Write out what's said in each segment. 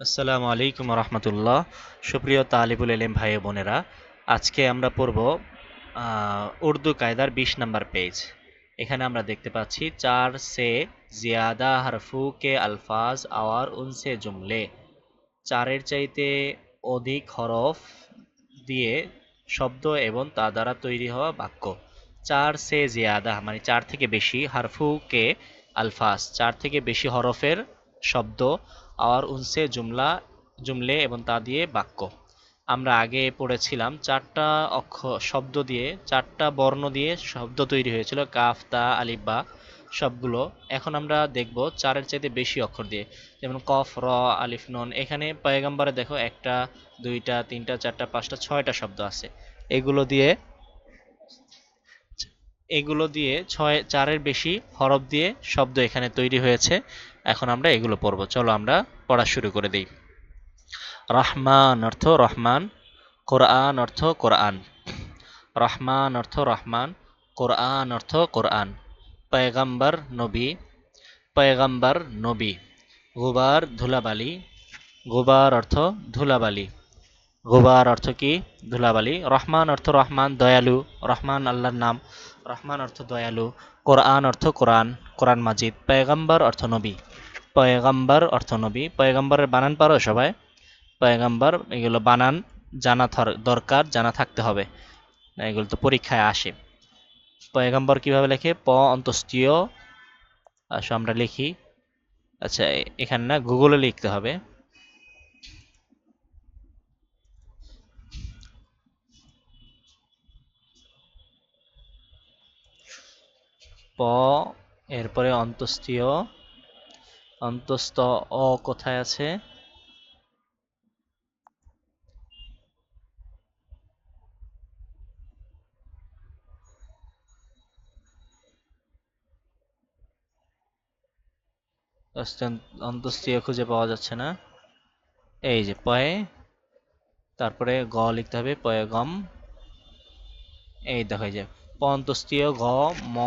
আসসালামু আলাইকুম রহমতুল্লাহ। সুপ্রিয় তালিবুল এলেম ভাই বোনেরা, আজকে আমরা পড়ব উর্দু কায়দার বিশ নম্বর পেজ। এখানে আমরা দেখতে পাচ্ছি, চার সে জিয়াদা হরফু কে আলফাজ, আওয়ার উনসে জুমলে। চারের চাইতে অধিক হরফ দিয়ে শব্দ এবং তা দ্বারা তৈরি হওয়া বাক্য। চার সে জিয়াদা মানে চার থেকে বেশি হারফু কে আলফাজ, চার থেকে বেশি হরফের শব্দ। আর উনসে জুমলা, জুমলে এবং তা দিয়ে বাক্য। আমরা আগে পড়েছিলাম চারটা অক্ষর শব্দ দিয়ে, চারটা বর্ণ দিয়ে শব্দ তৈরি হয়েছিল, কাফ, তা, আলিফ, বা সবগুলো। এখন আমরা দেখব চারের চাইতে বেশি অক্ষর দিয়ে, যেমন কফ, র, আলিফ, নুন। এখানে পয়গাম্বারে দেখো একটা, দুইটা, তিনটা, চারটা, পাঁচটা, ছয়টা শব্দ আছে। এগুলো দিয়ে এগুলো দিয়ে ছয়, চারের বেশি হরফ দিয়ে শব্দ এখানে তৈরি হয়েছে। এখন আমরা এগুলো পড়ব। চলো আমরা পড়া শুরু করে দিই। রহমান অর্থ রহমান, কোরআন অর্থ কোরআন। রহমান অর্থ রহমান, কোরআন অর্থ কোরআন। পয়গাম্বর নবী পয়গাম্বর নবী। গুবার ধুলাবালি, গুবার অর্থ ধুলাবালি। গুবার অর্থ কি? ধুলাবালি। রহমান অর্থ রহমান, দয়ালু। রহমান আল্লাহর নাম। রহমান অর্থ দয়ালু, কোরআন অর্থ কোরআন কোরআন মাজিদ, পয়গাম্বর অর্থ নবী। পয়গাম্বর অর্থ নবী, পয়গাম্বরের বানান পারো সবাই। পয়গাম্বর, এগুলো বানান, জানা দরকার, জানা থাকতে হবে। এগুলো তো পরীক্ষায় আসে। পয়গাম্বর কীভাবে লেখে? প অন্তস্তীয় আসো আমরা লিখি। আচ্ছা এখানে না গুগলে লিখতে হবে। প, এরপরে অন্তস্তীয় অন্তস্থ অ কোথায় আছে? অন্তস্তীয় খুঁজে পাওয়া যাচ্ছে না। এই যে পয়ে, তারপরে গ লিখতে হবে, পয়ে গম। এই দেখো এই যে প অন্তস্তীয় গ ম,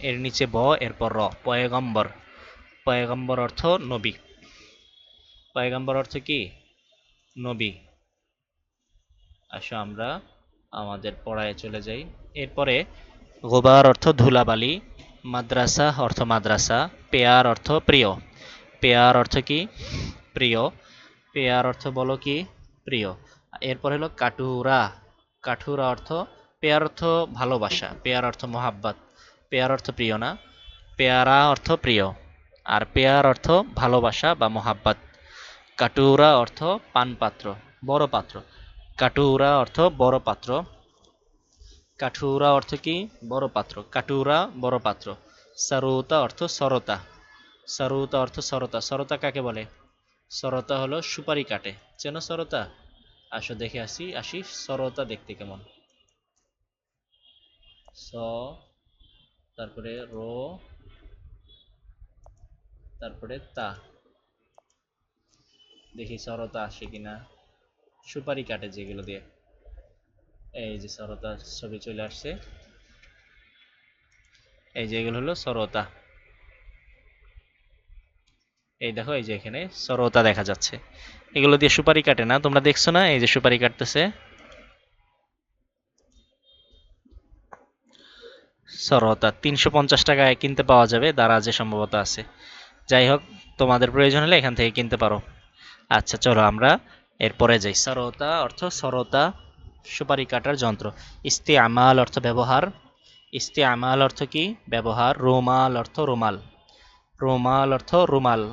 এর নিচে ব, এরপর র। পয়গম্বর। পয়গম্বর অর্থ নবী। পয়গম্বর অর্থ কি? নবী। আসো আমরা আমাদের পড়ায় চলে যাই। এরপরে গোবার অর্থ ধুলাবালি, মাদ্রাসা অর্থ মাদ্রাসা, পেয়ার অর্থ প্রিয়। পেয়ার অর্থ কি? প্রিয়। পেয়ার অর্থ বলো কি? প্রিয়। এরপর হলো কাটুরা কাঠুরা অর্থ পেয়ার অর্থ ভালোবাসা, পেয়ার অর্থ মোহাব্বত, পেয়ার অর্থ প্রিয় না? পেয়ারা অর্থ প্রিয়, আর পেয়ার অর্থ ভালোবাসা বা মোহাব্বত। কাটুরা অর্থ পানপাত্র, বড় পাত্র। কাটুরা অর্থ বড় পাত্র। কাঠুরা অর্থ কি? বড় পাত্র। কাটুরা বড় পাত্র। সারুতা অর্থ সরতা। সারুতা অর্থ সরতা। সরতা কাকে বলে? সরতা হলো সুপারি কাটে। চেনো সরতা? আসো দেখে আসি আসি সরতা দেখতে কেমন। স, তারপরে রো, তারপরে তা। দেখি সরতা আসে কিনা। সুপারি কাটে যেগুলো দিয়ে। এই যে সরতা ছবি চলে আসছে। এই যে এগুলো হলো সরতা। এই দেখো, এই যে এখানে সরতা দেখা যাচ্ছে। এগুলো দিয়ে সুপারি কাটে না, তোমরা দেখছ না? এই যে সুপারি কাটতেছে। সরতা তিনশো পঞ্চাশ টাকায় কিনতে পাওয়া যাবে দারাজে সম্ভবত আছে। যাই হোক, তোমাদের প্রয়োজন হলে এখান থেকে কিনতে পারো। আচ্ছা চলো আমরা এরপরে যাই। সরতা অর্থ সরতা, সুপারি কাটার যন্ত্র। ইস্তে আমাল অর্থ ব্যবহার। ইস্তে আমাল অর্থ কি? ব্যবহার। রুমাল অর্থ রুমাল। রুমাল অর্থ রুমাল।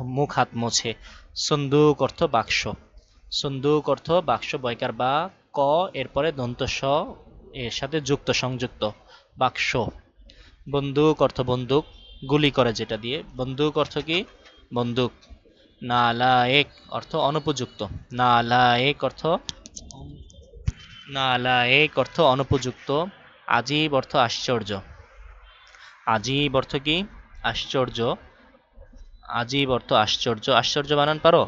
মুখ, হাত মোছে। সন্দুক অর্থ বাক্স। সন্দুক অর্থ বাক্স বয়কার বা ক, এরপরে দন্ত স এর সাথে যুক্ত, সংযুক্ত। বাক্স। বন্দুক অর্থ বন্দুক, গুলি করে যেটা দিয়ে। বন্দুক অর্থ কি? বন্দুক। নালায়েক অর্থ অনুপযুক্ত। নালায়েক অর্থ নালায়েক অর্থ অনুপযুক্ত। আজীব অর্থ আশ্চর্য। আজীব অর্থ কি? আশ্চর্য। আজীব অর্থ আশ্চর্য। আশ্চর্য বানান পারো?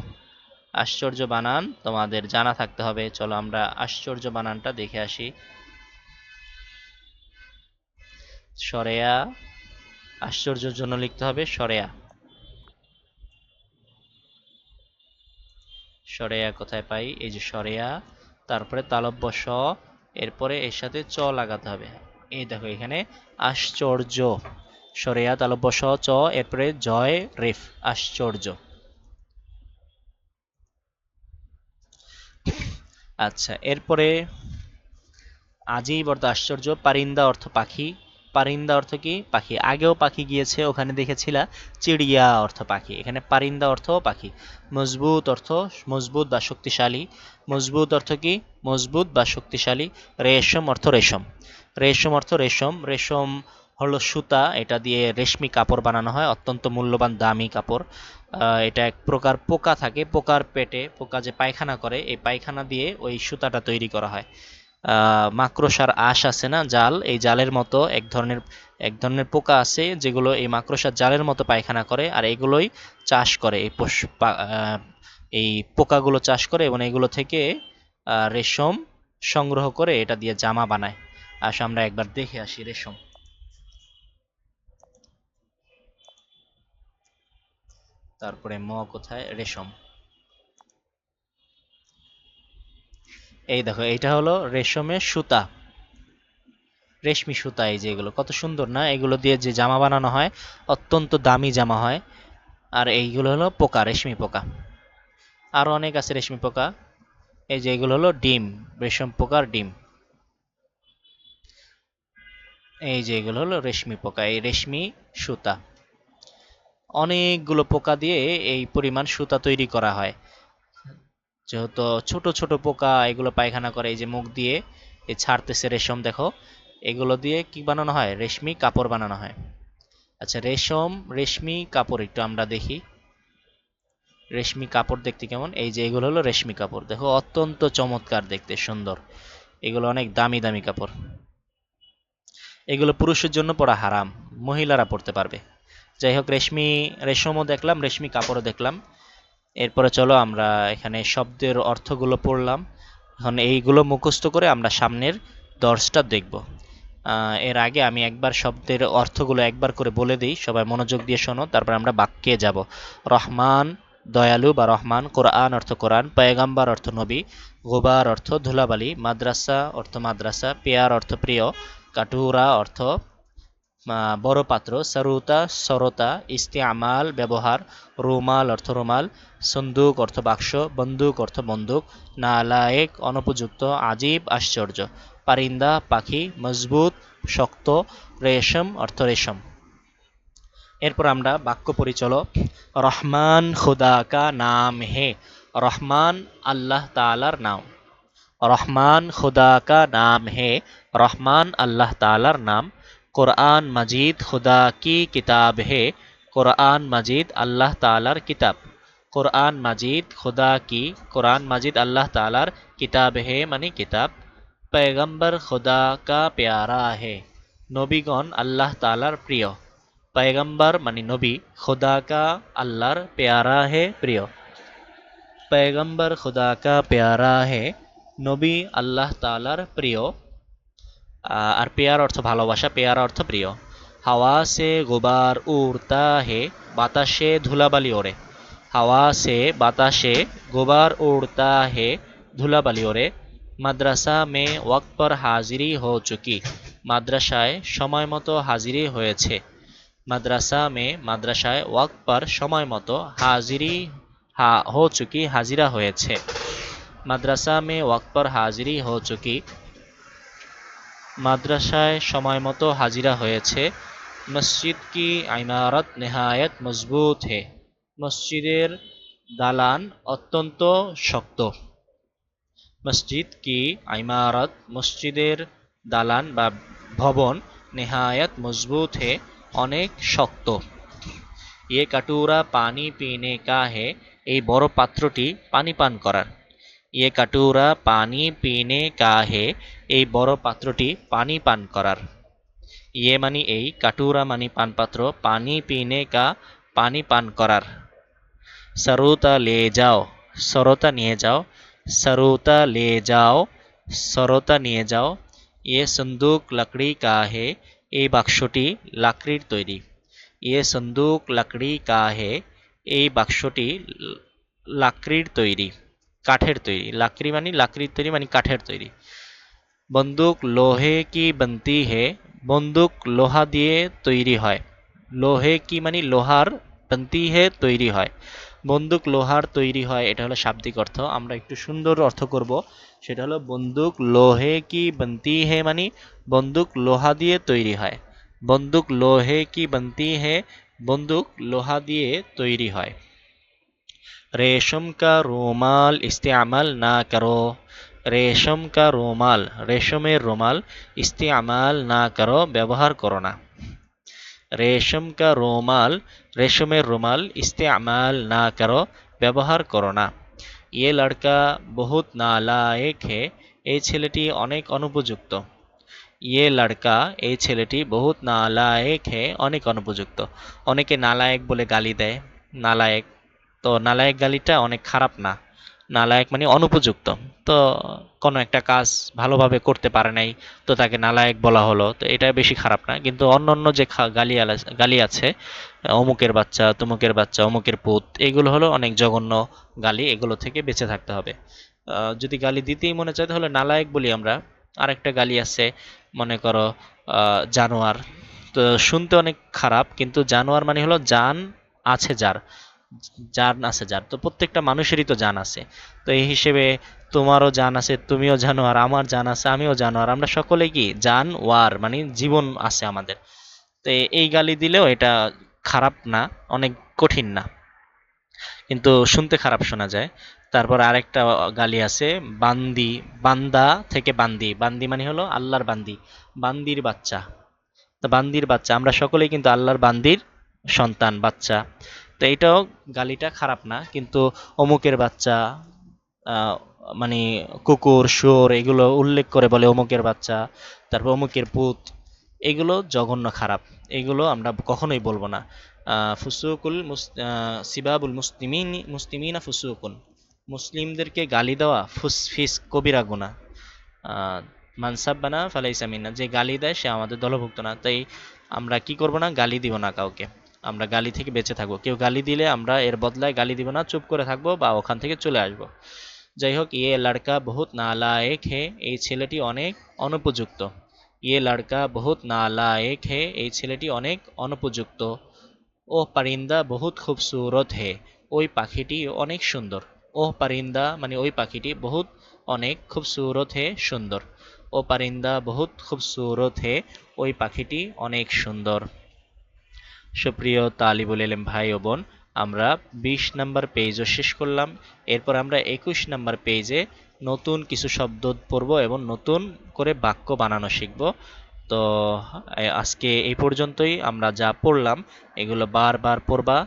আশ্চর্য বানান তোমাদের জানা থাকতে হবে। চলো আমরা আশ্চর্য বানানটা দেখে আসি। সরেয়া। আশ্চর্যের জন্য লিখতে হবে সরেয়া। সরেয়া কোথায় পাই? এই যে সরেয়া, তারপরে তালব্য স এরপরে এর সাথে চ লাগাতে হবে। এই দেখো এখানে আশ্চর্য। সরেয়া তালব্য স চ, এরপরে জয়, রেফ, আশ্চর্য। আচ্ছা এরপরে আজীব অর্থ আশ্চর্য, পারিন্দা অর্থ পাখি। পারিন্দা অর্থ কি? পাখি। আগেও পাখি গিয়েছে, ওখানে দেখেছিলা। চিড়িয়া অর্থ পাখি। এখানে পারিন্দা অর্থ পাখি। মজবুত অর্থ, মজবুত বা শক্তিশালী। মজবুত অর্থ কি? মজবুত বা শক্তিশালী। রেশম অর্থ রেশম। রেশম অর্থ রেশম। রেশম হলো সুতা। এটা দিয়ে রেশমি কাপড় বানানো হয়। অত্যন্ত মূল্যবান, দামি কাপড়। এটা এক প্রকার পোকা থাকে। পোকার পেটে পোকা যে পায়খানা করে, এই পায়খানা দিয়ে ওই সুতাটা তৈরি করা হয়। মাকড়সার আঁশ আছে না, জাল? এই জালের মতো এক ধরনের এক ধরনের পোকা আছে যেগুলো এই মাকড়সার জালের মতো পায়খানা করে আর এগুলোই চাষ করে। এই এই পোকাগুলো চাষ করে এবং এগুলো থেকে রেশম সংগ্রহ করে এটা দিয়ে জামা বানায়। আসো আমরা একবার দেখে আসি রেশম। তারপরে ম কোথায়? রেশম। এই দেখো, এইটা হলো রেশমের সুতা। রেশমি সুতা এই যে এগুলো, কত সুন্দর না? এগুলো দিয়ে যে জামা বানানো হয়, অত্যন্ত দামি জামা হয়। আর এইগুলো হলো পোকা, রেশমি পোকা। আরও অনেক আছে রেশমি পোকা। এই যে এগুলো হলো ডিম, রেশম পোকার ডিম। এই যে এগুলো হলো রেশমি পোকা, এই রেশমি সুতা। অনেকগুলো পোকা দিয়ে এই পরিমাণ সুতা তৈরি করা হয়। যেহেতু ছোট ছোট পোকা এগুলো পায়খানা করে, এই যে মুখ দিয়ে এ ছাড়তেছে রেশম, দেখো। এগুলো দিয়ে কি বানানো হয়? রেশমি কাপড় বানানো হয়। আচ্ছা রেশম, রেশমি কাপড় একটু আমরা দেখি। রেশমি কাপড় দেখতে কেমন? এই যে এগুলো হলো রেশমি কাপড়। দেখো, অত্যন্ত চমৎকার দেখতে, সুন্দর। এগুলো অনেক দামি দামি কাপড়। এগুলো পুরুষের জন্য পরা হারাম, মহিলারা পরতে পারবে। যাই হোক, রেশমি, রেশমও দেখলাম, রেশমি কাপড়ও দেখলাম। এরপরে চলো আমরা এখানে শব্দের অর্থগুলো পড়লাম। এখন এইগুলো মুখস্থ করে আমরা সামনের দর্শটা দেখব। এর আগে আমি একবার শব্দের অর্থগুলো একবার করে বলে দিই। সবাই মনোযোগ দিয়ে শোনো, তারপর আমরা বাক্যে যাব। রহমান, দয়ালু বা রহমান, কোরআন অর্থ কোরআন, পয়গাম্বার অর্থ নবী, গোবার অর্থ ধুলাবালি, মাদ্রাসা অর্থ মাদ্রাসা, পেয়ার অর্থ প্রিয়, কাটুরা অর্থ বড় পাত্র, সরুতা, সরতা, ইস্তেমাল, ব্যবহার, রুমাল অর্থ রুমাল, সন্দুক অর্থ বাক্স, বন্দুক অর্থ বন্দুক, নালায়েক, অনুপযুক্ত, আজীব, আশ্চর্য, পারিন্দা, পাখি, মজবুত, শক্ত, রেশম অর্থ রেশম। এরপর আমরা বাক্য পরিচলক রহমান খুদা কা নাম হে, রহমান আল্লাহ তালার নাম। রহমান খুদা কা নাম হে, রহমান আল্লাহ তালার নাম। কোরআন মজিদ খুদা কি কিতাব হে কোরআন মজিদ আল্লাহ তালার কিতাব কোরআন মাজিদ খুদা কি কোরআন মাজিদ আল্লাহ তালার কিতাব হে মানে কিতাব पैगंबर खुदा का प्यारा है নবীগণ আল্লাহ তালার প্রিয় पैगंबर মানে নবী खुदा का আল্লাহর পেয়ারা হে প্রিয় पैगंबर खुदा का प्यारा है নবী আল্লাহ তালার প্রিয় আর পেয়ার অর্থ ভালোবাসা, পেয়ার অর্থ প্রিয়। হাওয়া সে গোবার উড়তা হে, বাতাসে ধুলাবালি ওড়ে। হাওয়া সে বাতাসে গোবার উড়তা হে, ধুলাবালি ওড়ে। মাদ্রাসা মে ওয়াক্ত পর হাজিরি হো চুকি। মাদ্রাসায় সময় মতো হাজিরি হয়েছে। মাদ্রাসা মে মাদ্রাসায় ওয়াক্ত পর সময় মতো হাজিরি হা, হো চুকি হাজিরা হয়েছে। মাদ্রাসা মে ওয়াক্ত পর হাজিরি হো চুকি। মাদ্রাসায় সময় মতো হাজিরা হয়েছে। মসজিদ কি ইমারত নেহায়ত মজবুত হে? মসজিদের দালান অত্যন্ত শক্ত। মসজিদ কি ইমারত? মসজিদের দালান বা ভবন নেহায়ত মজবুত হে? অনেক শক্ত। ইয়ে কাটুরা পানি পিনে কা হে? এই বড় পাত্রটি পানি পান করার। ইয়ে কাটুরা পানি পিনে কা হে? এই বড় পাত্রটি পানি পান করার। ইয়ে মানি এই, কাটুরা মানি পান পানপাত্র পানি পিনে কা পানি পান করার। সরুতা লে যাও, সরতা নিয়ে যাও, সরুতা লে যাও, সরতা নিয়ে যাও। ইয়ে সন্দুক লাকড়ি কা হে, এই বাক্সটি লাকড়ির তৈরি। ইয়ে সন্দুক লাকড়ি কা হে, এই বাক্সটি লাকড়ির তৈরি, কাঠের তৈরি। লাকড়ি মানে লাকড়ির তৈরি মানে কাঠের তৈরি। বন্দুক লোহে কি বন্তি হে? বন্দুক লোহা দিয়ে তৈরি হয়। লোহে কি মানে লোহার বন্তি হে তৈরি হয়। বন্দুক লোহার তৈরি হয়, এটা হলো শাব্দিক অর্থ। আমরা একটু সুন্দর অর্থ করব। সেটা হলো বন্দুক লোহে কি বন্তি হে মানে বন্দুক লোহা দিয়ে তৈরি হয়। বন্দুক লোহে কি বন্তি হে? বন্দুক লোহা দিয়ে তৈরি হয়। রেশম কা রুমাল ইস্তেমাল না করো। রেশম কা রোমাল, রেশমের রোমাল ইস্তেমাল না করো, ব্যবহার করো না। রেশম কা রোমাল, রেশমের রুমাল ইস্তেমাল না করো, ব্যবহার করো না। ইয়ে লড়কা বহুত নালায়েক হে এই ছেলেটি অনেক অনুপযুক্ত। ইয়ে লড়কা এই ছেলেটি বহুত নালায়েক হে, অনেক অনুপযুক্ত। অনেকে নালায়েক বলে গালি দেয়। নালায়েক, তো নালায়েক গালিটা অনেক খারাপ না। নালায়েক মানে অনুপযুক্ত। তো কোনো একটা কাজ ভালোভাবে করতে পারে নাই, তো তাকে নালায়েক বলা হলো। তো এটা বেশি খারাপ না, কিন্তু অন্য অন্য যে গালি গালি আছে, অমুকের বাচ্চা, তমুকের বাচ্চা, অমুকের পুত, এগুলো হলো অনেক জঘন্য গালি, এগুলো থেকে বেঁচে থাকতে হবে। যদি গালি দিতেই মনে চায়, তাহলে নালায়েক বলি আমরা। আরেকটা গালি আছে, মনে করো জানোয়ার। তো শুনতে অনেক খারাপ, কিন্তু জানোয়ার মানে হলো জান আছে যার। জান আছে যার তো প্রত্যেকটা মানুষেরই তো জান আছে। তো এই হিসেবে তোমারও জান আছে, তুমিও জানো, আর আমার জান আছে, আমিও জানো। আর আমরা সকলে কি জান, ওয়ার মানে জীবন আছে আমাদের। তো এই গালি দিলেও এটা খারাপ না, অনেক কঠিন না। কিন্তু শুনতে খারাপ শোনা যায়। তারপর আরেকটা গালি আছে, বান্দি, বান্দা থেকে বান্দি। বান্দি মানে হলো আল্লাহর বান্দি, বান্দির বাচ্চা। তো বান্দির বাচ্চা, আমরা সকলেই কিন্তু আল্লাহর বান্দির সন্তান, বাচ্চা। তো এটাও গালিটা খারাপ না, কিন্তু অমুকের বাচ্চা মানে কুকুর, শুয়োর এগুলো উল্লেখ করে বলে অমুকের বাচ্চা, তারপর অমুকের পুত, এগুলো জঘন্য খারাপ, এগুলো আমরা কখনোই বলব না। ফুসুকুল সিবাবুল মুসলিমিন, মুসলিমিনা ফুসুকুন। মুসলিমদেরকে গালি দেওয়া ফুসফিস কবিরা গুণা মানসাব্বানা ফালাইসামিনা যে গালি দেয় সে আমাদের দলভুক্ত না, তাই আমরা কি করব না, গালি দিব না কাউকে। আমরা গালি থেকে বেঁচে থাকব। কেউ গালি দিলে আমরা এর বদলায় গালি দিব না, চুপ করে থাকব বা ওখান থেকে চলে আসব। যাই হোক ইয়ে লড়কা বহুত নালায়েক হে, এই ছেলেটি অনেক অনুপযুক্ত। ইয়ে লড়কা বহুত নালায়েক হে, এই ছেলেটি অনেক অনুপযুক্ত। ও পারিন্দা, বহুত খুবসুরত হে, ওই পাখিটি অনেক সুন্দর। ও পারিন্দা মানে ওই পাখিটি বহুত অনেক খুবসুরত হে, সুন্দর। ও পারিন্দা, বহুত খুবসুরত হে, ওই পাখিটি অনেক সুন্দর। সুপ্রিয় তালিবুল এলেম ভাই ও বোন, আমরা বিশ নাম্বার পেজও শেষ করলাম। এরপর আমরা একুশ নাম্বার পেজে নতুন কিছু শব্দ পড়ব এবং নতুন করে বাক্য বানানো শিখব। তো আজকে এই পর্যন্তই আমরা যা পড়লাম, এগুলো বারবার পড়বা।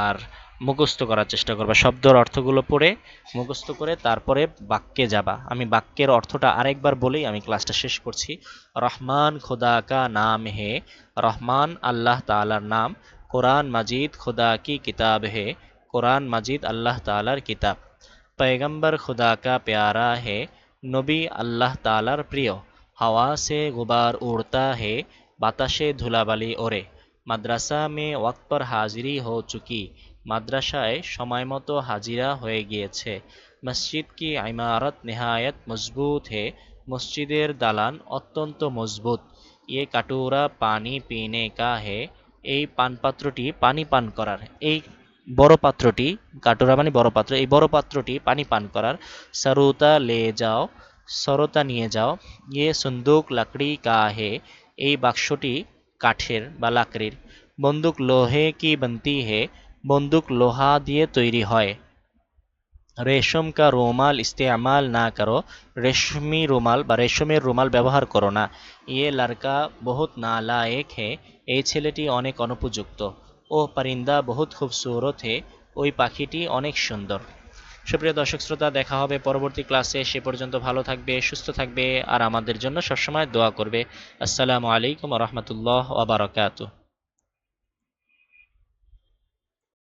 আর মুখস্থ করার চেষ্টা করবা শব্দর অর্থগুলো পড়ে মুখস্থ করে তারপরে বাক্যে যাবা আমি বাক্যের অর্থটা আরেকবার বলেই আমি ক্লাসটা শেষ করছি রহমান খোদা কা নাম হে রহমান আল্লাহ তালার নাম কোরআন মাজিদ खुदा की किताब है কোরআন মাজিদ আল্লাহ তালার কিতাব पैगंबर खुदा का प्यारा है নবী আল্লাহ তালার প্রিয় হাওয়া সে গুবার উড়তা হে বাতাসে ধুলাবালি ওরে মাদ্রাসা মে ওয়াক্ত পর হাজিরি হো চুকি মাদ্রাসায় সময়মতো হাজিরা হয়ে গিয়েছে। মসজিদ কি ইমারত নেহায়ত মজবুত হে? মসজিদের দালান অত্যন্ত মজবুত। ইয়ে কাটুরা পানি পিনে কা হে? এই পানপাত্রটি পানি পান করার। এই বড় পাত্রটি, কাটোরা মানে বড় পাত্র, এই বড় পাত্রটি পানি পান করার। সরুতা লে যাও, সরতা নিয়ে যাও। ইয়ে সন্দুক লাকড়ি কা হে? এই বাক্সটি কাঠের বা লাকড়ির। বন্দুক লোহে কি বন্তি হে? বন্দুক লোহা দিয়ে তৈরি হয়। রেশম কা রুমাল ইস্তেমাল না করো, রেশমি রুমাল বা রেশমের রুমাল ব্যবহার করো না। ইয়ে লড়কা বহুত নালায়েক হে এই ছেলেটি অনেক অনুপযুক্ত। ও পারিন্দা, বহুত খুবসুরত হে ওই পাখিটি অনেক সুন্দর। সুপ্রিয় দর্শক শ্রোতা, দেখা হবে পরবর্তী ক্লাসে। সে পর্যন্ত ভালো থাকবে, সুস্থ থাকবে আর আমাদের জন্য সবসময় দোয়া করবে। আসসালামু আলাইকুম রহমতুল্লাহ ওবরাকাতু